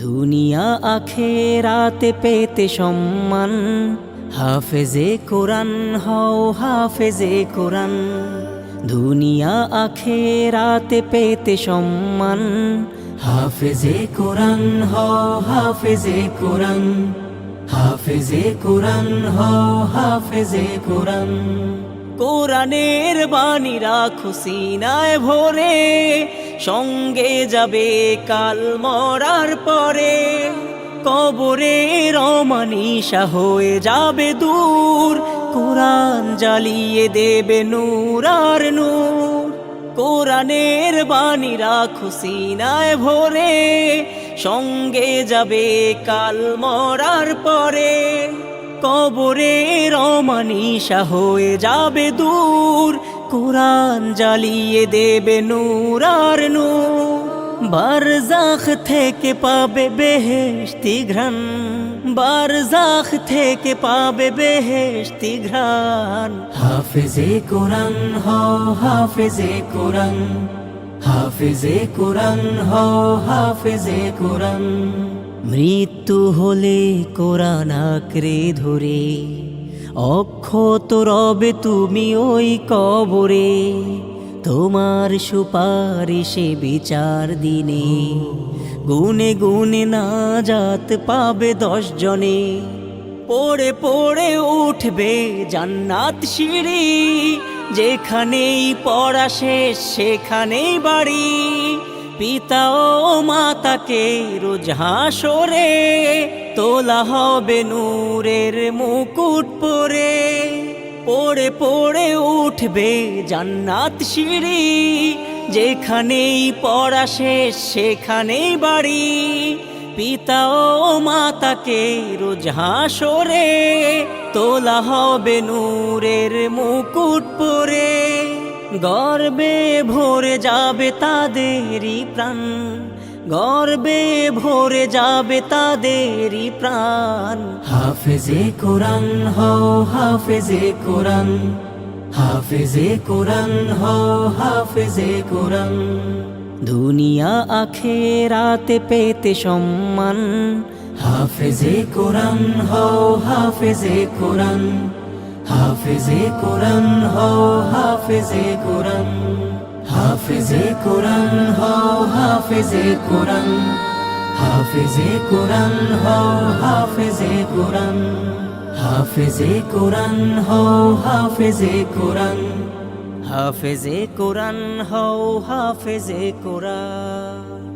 দুনিয়া আখেরাতে পেতে সম্মান। হাফেজে কোরআন, হও হাফেজে কোরআন। দুনিয়া আখেরাতে পেতে সম্মান। হাফেজে কোরআন, হও হাফেজে কোরআন। হাফেজে কোরআন, হও হাফেজে কোরআন। কোরআনের বাণী রাখো সিনায় ভরে। সঙ্গে যাবে কাল মরার পরে। কবরে রমানিশা হয়ে যাবে দূর। কোরআন জ্বালিয়ে দেবে নূর আর নূর। কোরআনের বাণী রাখো সিনায় ভরে। সঙ্গে যাবে কাল মরার পরে। কবরে রমানিশা হয়ে যাবে দূর। কোরআন জ্বালিয়ে দেবে নূর আর নূর। বারজাখ থেকে পাবে বেহেশতি ঘ্রাণ। বারজাখ থেকে পাবে বেহেশতি ঘ্রাণ। হাফেজে কোরআন হও হাফেজে কোরআন। হাফেজে কোরআন হও হাফেজে কোরআন। মৃত্যু হলে কোরআন আঁকড়ে ধরে। অক্ষত রবে তুমি ওই কবরে, তোমার সুপারিশে বিচার দিনে। গুনে গুনে না যাত পাবে দশ জনে, পড়ে পড়ে উঠবে জান্নাত সিঁড়ি। যেখানেই পড়া শেষ, সেখানেই বাড়ি। পিতা ও মাতাকে রোজ হাসরে তোলা হবে নূরের মুকুট পরে। পড়ে পড়ে উঠবে জান্নাত সিঁড়ি। যেখানেই পড়া শেষ, সেখানেই বাড়ি। পিতা ও মাতাকে রোজ হাসরে। তোলা হবে নূরের মুকুট পরে। গর্বে ভরে যাবে তাদেরই প্রাণ। গর্বে ভরে যাবে তাদেরই প্রাণ। হাফেজে কোরআন হও হাফেজে কোরআন। হাফেজে কোরআন হও হাফেজে কোরআন। দুনিয়া আখেরাতে পেতে সম্মান। হাফেজে কোরআন হও হাফেজে কোরআন। হাফেজে কোরআন হও হাফেজে কোরআন। হাফেজে কোরআন, হও হাফেজে কোরআন। হাফেজে কোরআন, হও হাফেজে কোরআন। হাফেজে কোরআন, হও হাফেজে কোরআন। হাফেজে কোরআন, হও হাফেজে কোরআন।